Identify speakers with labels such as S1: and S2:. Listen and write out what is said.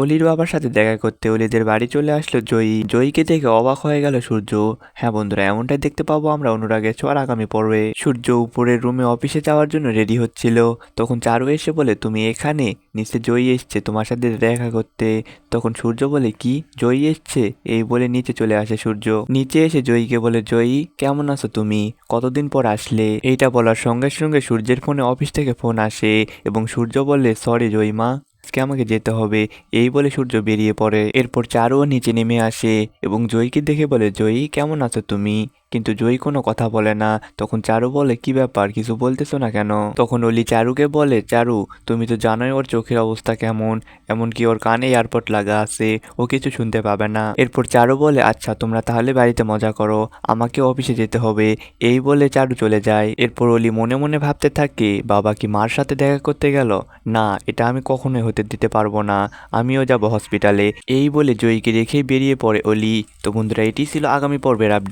S1: অলির বাবার সাথে দেখা করতে অলিদের বাড়ি চলে আসলো জয়ী। জয়ীকে দেখে অবাক হয়ে গেল সূর্য। হ্যাঁ বন্ধুরা, এমনটাই দেখতে পাবো আমরা অনুরাগের ছোঁয়ার আগামী পর্বে। সূর্য উপরের রুমে অফিসে যাওয়ার জন্য রেডি হচ্ছিল। তখন চারু এসে বলে, তুমি এখানে? নিচে জয়ী এসছে তোমার সাথে দেখা করতে। তখন সূর্য বলে, কি? জয়ী এসছে? এই বলে নিচে চলে আসে সূর্য। নিচে এসে জয়ীকে বলে, জয়ী, কেমন আছো তুমি? কতদিন পর আসলে? এইটা বলার সঙ্গে সঙ্গে সূর্যের ফোনে অফিস থেকে ফোন আসে এবং সূর্য বলে, সরি জয়ীমা আজকে আমাকে যেতে হবে। এই বলে সূর্য বেরিয়ে পড়ে। এরপর চারুও নিচে নেমে আসে এবং জয়ীকে দেখে বলে, জয়ী, কেমন আছো তুমি? কিন্তু জয়ী কোনো কথা বলে না। তখন চারু বলে, কি ব্যাপার? কিছু বলতেছো না কেন? তখন অলি চারুকে বলে, চারু, তুমি তো জানোই ওর চোখের অবস্থা কেমন। এমনকি ওর কানে এয়ারপোর্ট লাগা আছে। ও কিছু শুনতে পাবে না। এরপর চারু বলে আচ্ছা তোমরা তাহলে বাড়িতে মজা করো। আমাকে অফিসে যেতে হবে। এই বলে চারু চলে যায়। এরপর অলি মনে মনে ভাবতে থাকে, বাবা কি মার সাথে দেখা করতে গেল? না, এটা আমি কখনোই হতে দিতে পারব না। আমিও যাব হসপিটালে এই বলে জয়ীকে রেখেই বেরিয়ে পড়ে অলি। তো বন্ধুরা, এটি ছিল আগামী পর্বের আপডেট